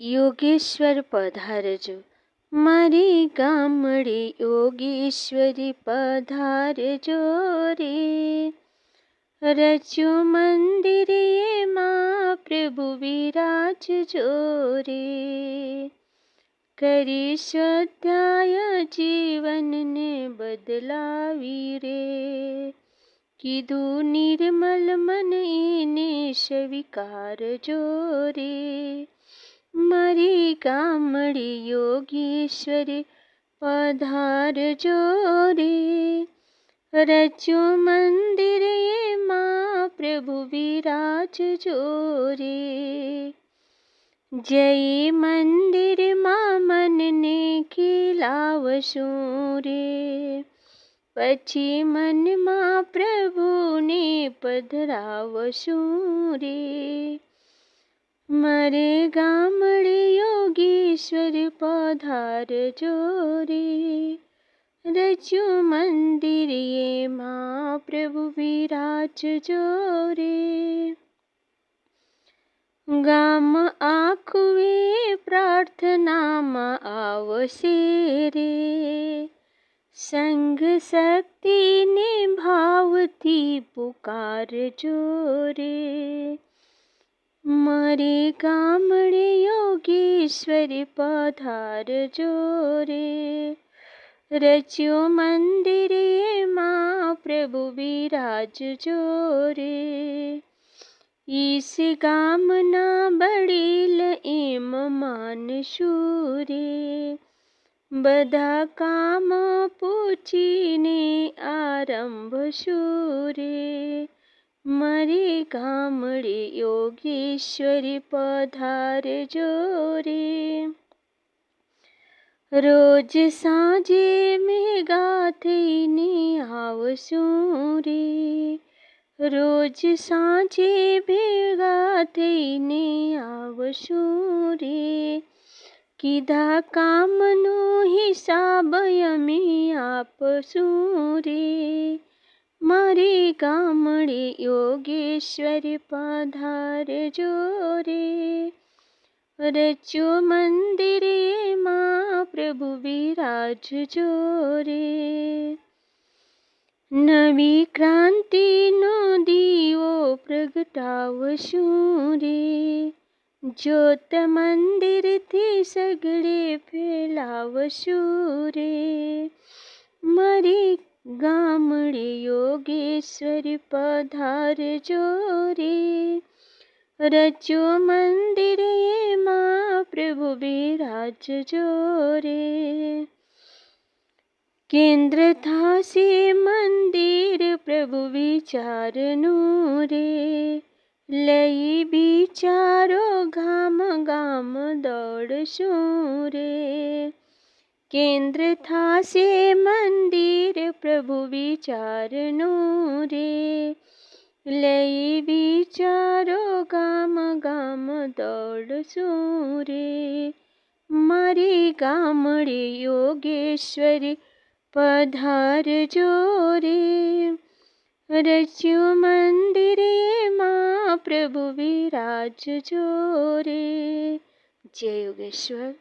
યોગેશ્વર પધારજો મારી ગામડી યોગેશ્વરી પધારજો રે રચ્યું મંદિરે માં પ્રભુ વિરાજજો રે કરી સ્વાધ્યાય જીવનને બદલાવી રે કીધું નિર્મલ મન એને સ્વીકારજો રે મારી ગામડી યોગેશ્વરી પધારજો રે રચ્યું મંદિર એમાં પ્રભુ વિરાજજો રે જય મંદિરમાં મનને ખીલાવશું રે પછી મનમાં પ્રભુને પધરાવશું રે मरे गाम योगीश्वर पधार जोरे। रचु मन्दिर पधारे रजु मन्दिरे माप्रभु विराजोरे गा आकु ए प्रार्थना मा शेरे। सङ्गशक्ति भावी पुकार जोरे। મારે ગામડે યોગેશ્વરી પધારજો રે રચ્યો મંદિરે માં પ્રભુ વિરાજજો રે ઈસ ગામના બળીલ એમ માનશું રે બધા કામ પૂછીને આરંભશું રે મારી ગામડે યોગેશ્વરી પધારજો રે રોજ સાંજે મેઘા થઈને આવશું રે રોજ સાંજે ભેગા થઈને આવશું રે કીધા કામનો હિસાબ અમે આપશું રે મારી ગામડે યોગેશ્વર પધારજો રે રચ્યો મંદિરે માં પ્રભુ વિરાજજો રે નવી ક્રાંતિનો દીવો પ્રગટાવશું રે જ્યોત મંદિરથી સગડે ફેલાવશું રે મારી ગામડે યોગેશ્વર પધારજો રે રચ્યો મંદિર એમાં પ્રભુ બિરાજજો રે કેન્દ્ર થાશે મંદિર પ્રભુ વિચારનું રે લઈ વિચારો ગામ ગામ દોડશું રે કેન્દ્ર થાશે મંદિર પ્રભુ વિચારનું રે લઈ વિચારો ગામ ગામ દોડશું રે મારી ગામડે યોગેશ્વરી પધારજો રે રચ્યું મંદિરે માં પ્રભુ વિરાજજો રે જય યોગેશ્વર